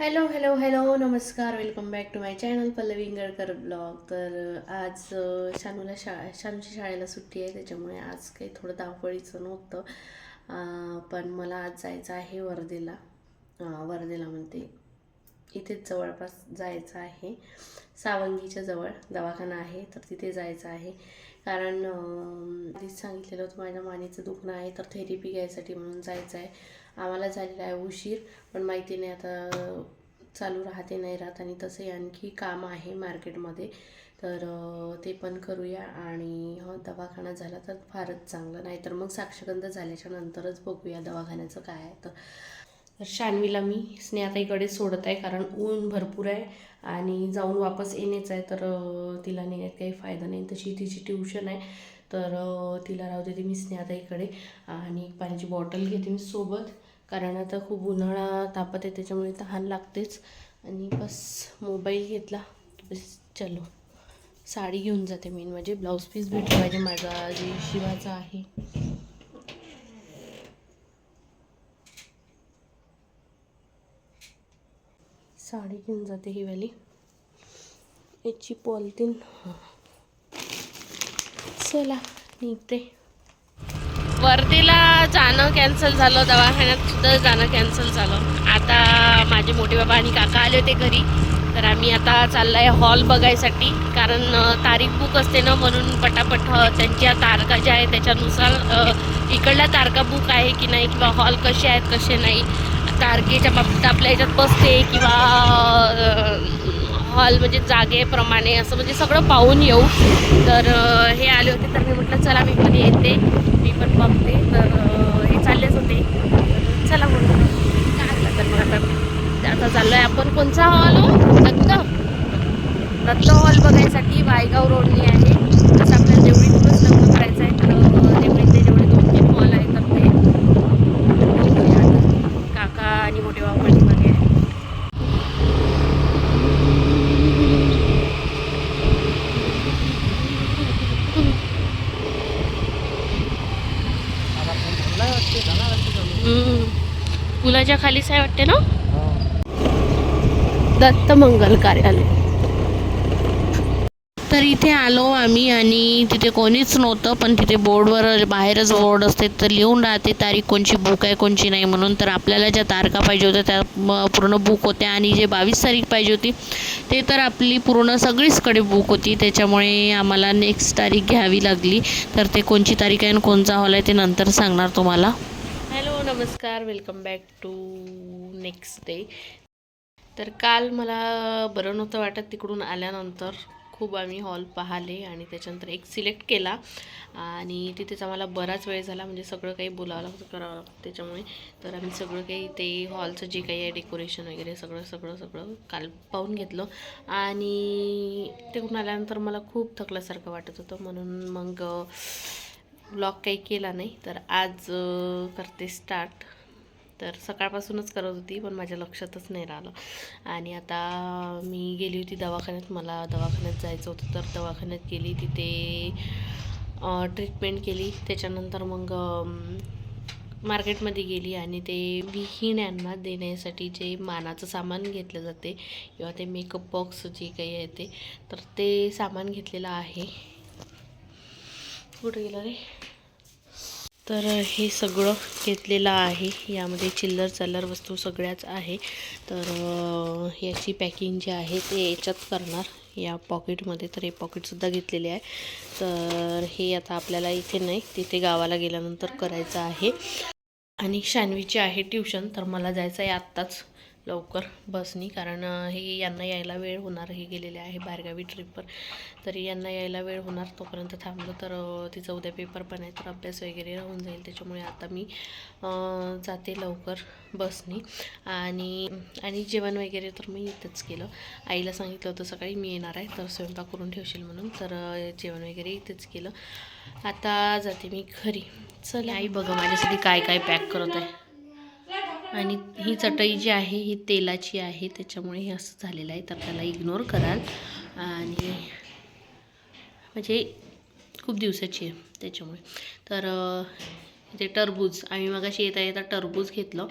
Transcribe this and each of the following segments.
Hello hello hello नमस्कार. Welcome back to my channel Pallavi Ingalkar blog तर आज शानूला शा शानूच्या शाळेला सुट्टी आहे. त्याच्यामुळे आज काही थोडं धावपळीचं नव्हतं. पण मला आज जायचं आहे वर्धेला. वर्धेला म्हणते. इथेच जवळपास जायचं आहे. सावंगीच्या जवळ दवाखाना आहे. तर तिथे जायचं आहे. कारण आधीच सांगितलेलं होतं माझ्या मानेचं दुखणं आहे तर थेरपी घ्यायसाठी म्हणून जायचं आहे आम्हाला झालेला आहे उशीर पण माहिती नाही आता चालू राहते नाही राहत आणि तसंही आणखी काम आहे मार्केटमध्ये. तर ते पण करूया आणि हो दवाखाना झाला तर फारच चांगलं. नाही तर मग साक्षगंध झाल्याच्या नंतरच बघूया दवाखान्याचं काय आहे तर. तर शानवीला मी स्नेहाताईकडे सोडत आहे कारण ऊन भरपूर आहे आणि जाऊन वापस येणेच आहे तर तिला नेण्यात काही फायदा नाही. तशी तिची ट्युशन आहे तर तिला राहू देते मी स्नेहाताईकडे आणि एक पाण्याची बॉटल घेते मी सोबत कारण आता खूप उन्हाळा तापत आहे त्याच्यामुळे तहान लागतेच. आणि बस मोबाईल घेतला बस चलो. साडी घेऊन जाते मेन म्हणजे ब्लाऊज पीस भेटलं पाहिजे माझा जे शिवाचा आहे. साडी घेऊन जाते ही वाली. याची पॉलिथिन. चला निघते. वर्धेला जाणं कॅन्सल झालं दवाखान्यात सुद्धा जाणं कॅन्सल झालं. आता माझे मोठे बाबा आणि काका आले होते घरी. तर आम्ही आता चाललाय हॉल बघायसाठी. कारण तारीख बुक असते ना म्हणून पटापट त्यांच्या तारखा ज्या आहेत त्याच्यानुसार इकडल्या तारखा बुक आहे की नाही किंवा हॉल कसे आहेत कसे नाही. तारखेच्या बाबतीत आपल्या ह्याच्यात बसते किंवा हॉल म्हणजे जागेप्रमाणे असं म्हणजे सगळं पाहून येऊ. तर हे आले होते तर मी म्हटलं चला मी पण येते. मी पण बघते. तर हे चाललेच होते. चला म्हणून काय तर मग आता आता आहे आपण कोणचा हॉल हो? दत्त दत्त हॉल बघायसाठी वायगाव रोडनी आहे तसं आपल्याला देवळीतूनच लग्न करायचं आहे तर अ, देवळीतले जेवढे दोन तीन हॉल आहे तर ते बघूया आता. काका आणि मोठे बाबा पाठीमागे आहे हम्म. पुलाच्या खालीच आहे वाटते ना? दत्त मंगल कार्यालय. तर इथे आलो आम्ही आणि तिथे कोणीच नव्हतं पण तिथे बोर्डवर बाहेरच बोर्ड असते तर लिहून राहते तारीख कोणची बुक आहे कोणची नाही म्हणून. तर आपल्याला ज्या तारखा पाहिजे होत्या त्या पूर्ण बुक होत्या आणि जे बावीस तारीख पाहिजे होती ते तर आपली पूर्ण सगळीचकडे बुक होती. त्याच्यामुळे आम्हाला नेक्स्ट तारीख घ्यावी लागली. तर ते कोणची तारीख आहे आणि कोणचा हॉल आहे ते नंतर सांगणार तुम्हाला. हॅलो नमस्कार. Welcome back to next day तर काल मला बरं नव्हतं वाटत तिकडून आल्यानंतर. खूप आम्ही हॉल पाहिले आणि त्याच्यानंतर एक सिलेक्ट केला. आणि तिथेच आम्हाला बराच वेळ झाला म्हणजे सगळं काही बोलावं लागतं करावं लागतं त्याच्यामुळे. तर आम्ही सगळं काही ते हॉलचं जे काही आहे डेकोरेशन वगैरे सगळं सगळं सगळं काल पाहून घेतलं. आणि तिकडून आल्यानंतर मला खूप थकल्यासारखं वाटत होतं. म्हणून मग ब्लॉग काही केला नाही. तर आज करते स्टार्ट तर सकाळपासूनच करत होती पण माझ्या लक्षातच नाही राहिलं. आणि आता मी गेली होती दवाखान्यात मला दवाखान्यात जायचं होतं तर दवाखान्यात गेली तिथे ट्रीटमेंट केली. त्याच्यानंतर मग मार्केटमध्ये गेली आणि ते विहिण्यांना देण्यासाठी जे मानाचं सामान घेतलं जाते किंवा ते मेकअप बॉक्स जे काही आहे ते तर ते सामान घेतलेलं आहे. कुठं गेलं रे? तर हे सगळं घेतलेलं आहे. यामध्ये चिल्लर चालर वस्तू सगळ्याच आहे. तर याची पॅकिंग जी आहे ते याच्यात करणार. या पॉकेटमध्ये तर हे पॉकेटसुद्धा घेतलेले आहे. तर हे आता आपल्याला इथे नाही तिथे गावाला गेल्यानंतर करायचं आहे. आणि शानवीची आहे ट्युशन तर मला जायचं आहे आत्ताच. लवकर बसनी कारण हे यांना यायला वेळ होणार हे गेलेले आहे बाहेरगावी ट्रिपवर तरी यांना यायला वेळ होणार तोपर्यंत थांबलं तर तिचा उद्या पेपर पण आहे तर अभ्यास वगैरे राहून जाईल. त्याच्यामुळे आता मी जाते लवकर बसनी. आणि आणि जेवण वगैरे तर मी इथंच केलं. आईला सांगितलं होतं सकाळी मी येणार आहे तर स्वयंपाक करून ठेवशील म्हणून तर जेवण वगैरे इथेच केलं. आता जाते मी घरी. चल. आई बघा माझ्यासाठी काय काय पॅक करत आहे. आणि ही चटई जी आहे ही तेलाची आहे त्याच्यामुळे हे असं झालेलं आहे. तर त्याला इग्नोर कराल. आणि म्हणजे खूप दिवसाची आहे त्याच्यामुळे. तर अं, इथे टरबूज आम्ही मगाशी येता येता टरबूज घेतलं.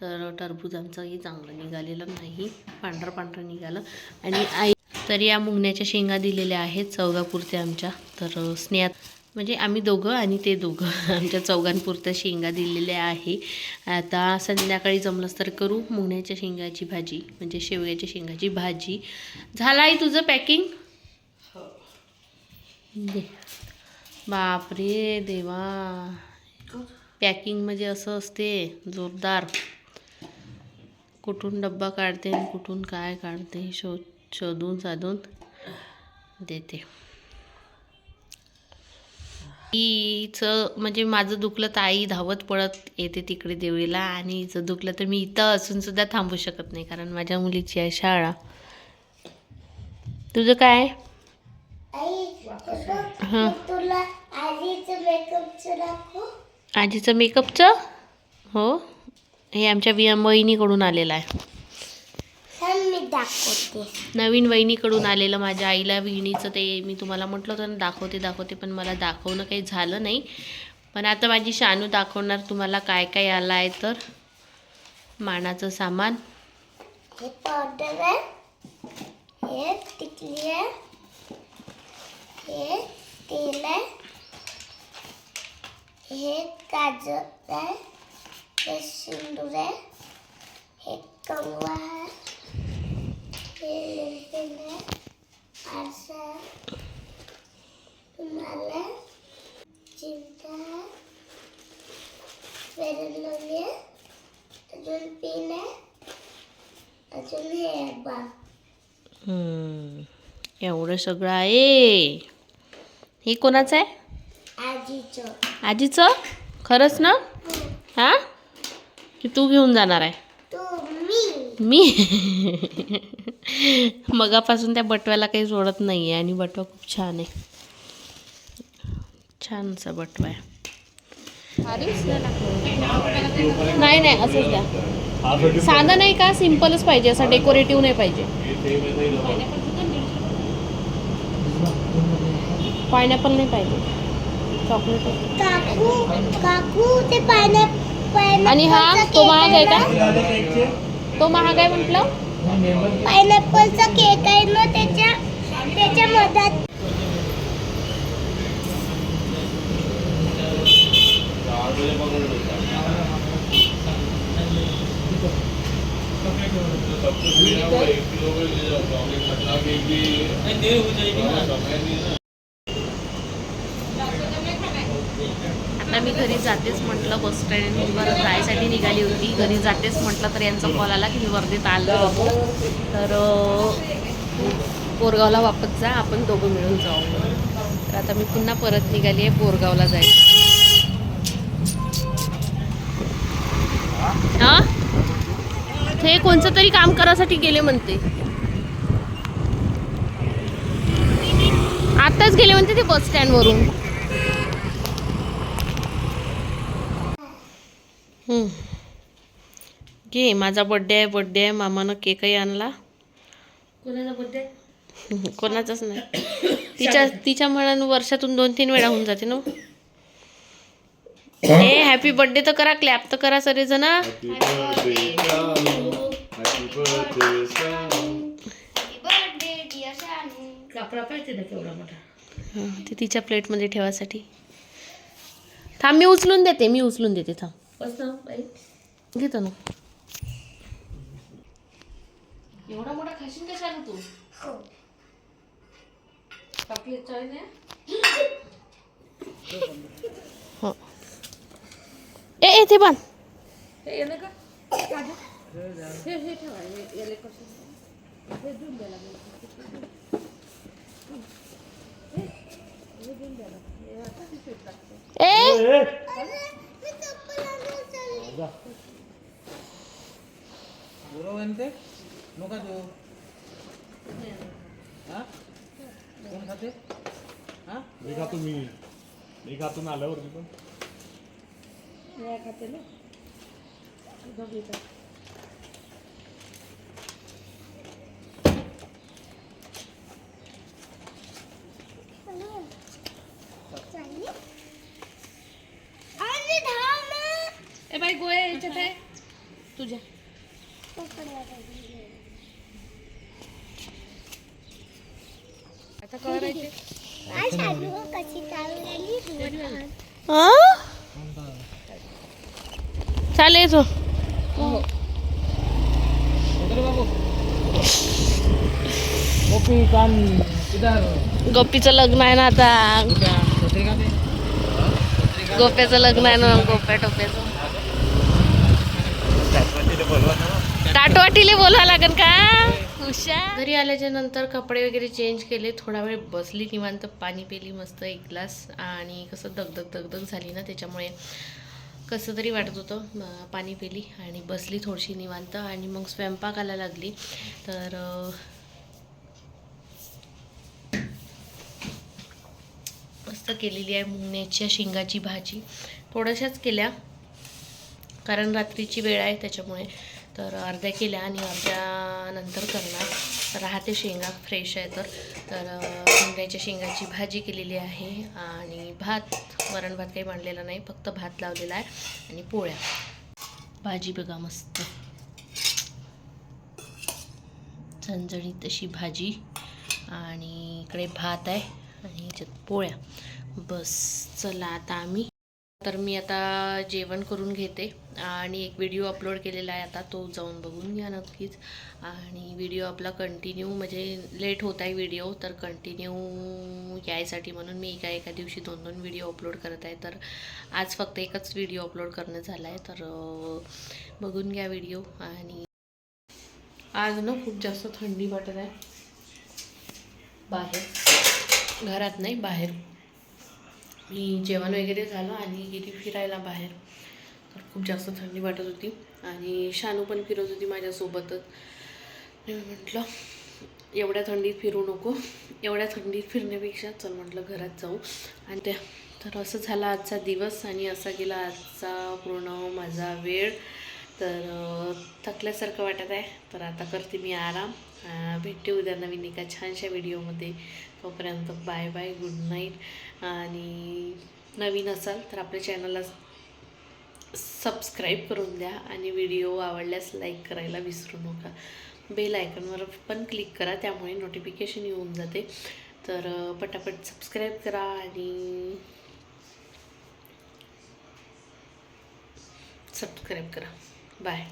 तर टरबूज आमचंही चांगलं निघालेलं नाही. पांढरं पांढरं निघालं. आणि आई तर या मुंगण्याच्या शेंगा दिलेल्या आहेत चौघापुरत्या आमच्या. तर स्नेहात म्हणजे आम्ही दोघं आणि ते दोघं. आमच्या चौघांपुरत्या शेंगा दिलेल्या आहे. आता संध्याकाळी जमलंच तर करू मुंगण्याच्या शेंगाची भाजी म्हणजे शेवग्याच्या शेंगाची भाजी. झालं आहे तुझं पॅकिंग? दे. बापरे देवा. पॅकिंग म्हणजे असं असते जोरदार. कुठून डब्बा काढते आणि कुठून काय काढते शोध शोधून साधून देते. हिचं म्हणजे माझं दुखलं तर आई धावत पळत येते तिकडे देवळीला आणि हिचं दुखलं तर मी इथं असून सुद्धा थांबू शकत नाही कारण माझ्या मुलीची आहे शाळा. तुझं काय हां. आजीचं मेकअपचं हो. हे आमच्या विया वहिनीकडून आलेलं आहे. नवीन वहिनीकडून आलेलं माझ्या आईला विणीचं ते मी तुम्हाला म्हटलं होतं ना दाखवते दाखवते पण मला दाखवणं काही झालं नाही. पण आता माझी शानू दाखवणार तुम्हाला काय काय आलं आहे तर. मानाचं सामान. हे पावडर आहे. हे टिकली आहे. हे तेल आहे. हे काजळ आहे. हे सिंदूर आहे. हे कंगवा आहे. हे अजून पिन आहे अजून हे आहे एवढं सगळं आहे. हे कोणाचं आहे? आजीचं. आजीचं? खरंच ना? हां? की तू घेऊन जाणार आहे? मी? मगापासून त्या बटव्याला काही सोडत नाही आहे आणि बटवा खूप छान आहे. छान असा बटवा आहे. नाही नाही असंच द्या. साधं नाही का? सिम्पलच पाहिजे असं डेकोरेटिव्ह नाही पाहिजे. पायनॅपल नाही पाहिजे. चॉकलेट. काकू काकू ते पायनॅ आणि हा तो महाग आहे का तो महाग आहे म्हटलं? पायनॅपलचा केक आहे ना त्याच्या त्याच्या मधात. आता मी घरी जातेच म्हटलं बस स्टँडवर जायसाठी निघाली होती. घरी जातेच म्हटलं तर यांचा कॉल आला की मी वर्धेत आलो. तर पोरगावला बोरगावला वापस जा आपण दोघं मिळून जाऊ. तर आता मी पुन्हा परत निघाली आहे बोरगावला जायचं हा? हे कोणचं तरी काम करायसाठी गेले म्हणते. आताच गेले म्हणते ते बस स्टँडवरून घे माझा बड्डे आहे बड्डे आहे मामानं केकही आणला. कोणाचा बर्थडे कोणाचाच नाही. तिच्या तिच्या मनानं वर्षातून दोन तीन वेळा होऊन जाते ना. ए हॅपी बर्थडे तर करा क्लॅप तर करा सरे जण ते तिच्या प्लेटमध्ये ठेवासाठी. थांब मी उचलून देते मी उचलून देते थांब. घेतो ना एवढा मोठा खाशील कशाला तू चॉकलेट चॉईस आहे हो ए ए ते पण हे येणं का हे हे ठेवा हे याले कसं हे देऊन द्या लागेल ए बरोबर आहे ना ते नका देऊ हा? कोण खाते? हा? मी खातो मी. मी खातो ना आल्यावरती पण. खाते ना. याच्यात आहे? तुझ्या. आता करायचे चालेल तो? गोपीचं लग्न आहे ना आता. गोप्याचं लग्न आहे ना गोप्या टोप्याचं. टाटवाटीले बोलावं लागेल का? हुशार घरी आल्याच्यानंतर कपडे वगैरे चेंज केले थोडा वेळ बसली निवांत पाणी पिली मस्त एक ग्लास आणि कसं दगदग दगदग झाली ना त्याच्यामुळे कसं तरी वाटत होतं पाणी पिली आणि बसली थोडीशी निवांत आणि मग स्वयंपाकाला लागली. तर मस्त केलेली आहे मुंगण्याच्या शेंगाची भाजी. थोड्याशाच केल्या. कारण रात्रीची वेळ आहे त्याच्यामुळे. तर अर्ध्या केल्या आणि अर्ध्या नंतर करणार. राहते शेंगा फ्रेश आहे तर. तर शेंगाच्या शेंगाची भाजी केलेली आहे आणि भात वरण भात काही मांडलेला नाही. फक्त भात लावलेला आहे आणि पोळ्या. भाजी बघा मस्त. झणझणीत अशी भाजी आणि इकडे भात आहे आणि याच्यात पोळ्या. बस चला आता आम्ही तर मी आता जेवण करून घेते. आणि एक व्हिडिओ अपलोड केलेला आहे आता तो जाऊन बघून घ्या नक्कीच. आणि व्हिडिओ आपला कंटिन्यू म्हणजे लेट होत आहे व्हिडिओ तर कंटिन्यू यायसाठी म्हणून मी एका एका दिवशी दोन दोन व्हिडिओ अपलोड करत आहे. तर आज फक्त एकच व्हिडिओ अपलोड करणं झाला आहे तर बघून घ्या व्हिडिओ आणि आज ना खूप जास्त थंडी वाटत आहे. बाहेर. घरात नाही बाहेर. मी जेवण वगैरे झालं आणि गेली फिरायला बाहेर. तर खूप जास्त थंडी वाटत होती. आणि शानू पण फिरत होती माझ्यासोबतच. मी म्हटलं एवढ्या थंडीत फिरू नको. एवढ्या थंडीत फिरण्यापेक्षा चल म्हटलं घरात जाऊ. आणि त्या तर असं झाला आजचा दिवस आणि असा गेला आजचा पूर्ण माझा वेळ. तर थकल्यासारखं वाटत आहे. तर आता करते मी आराम. भेटते उद्या नवीन एका छानशा व्हिडिओमध्ये. तोपर्यंत बाय बाय गुड नाईट आणि नवीन असाल तर आपल्या चॅनलला सबस्क्राईब करून द्या आणि व्हिडिओ आवडल्यास लाईक करायला विसरू नका. बेल आयकॉनवर पण क्लिक करा त्यामुळे नोटिफिकेशन येऊन जाते. तर पटापट सबस्क्राईब करा आणि सबस्क्राईब करा. बाय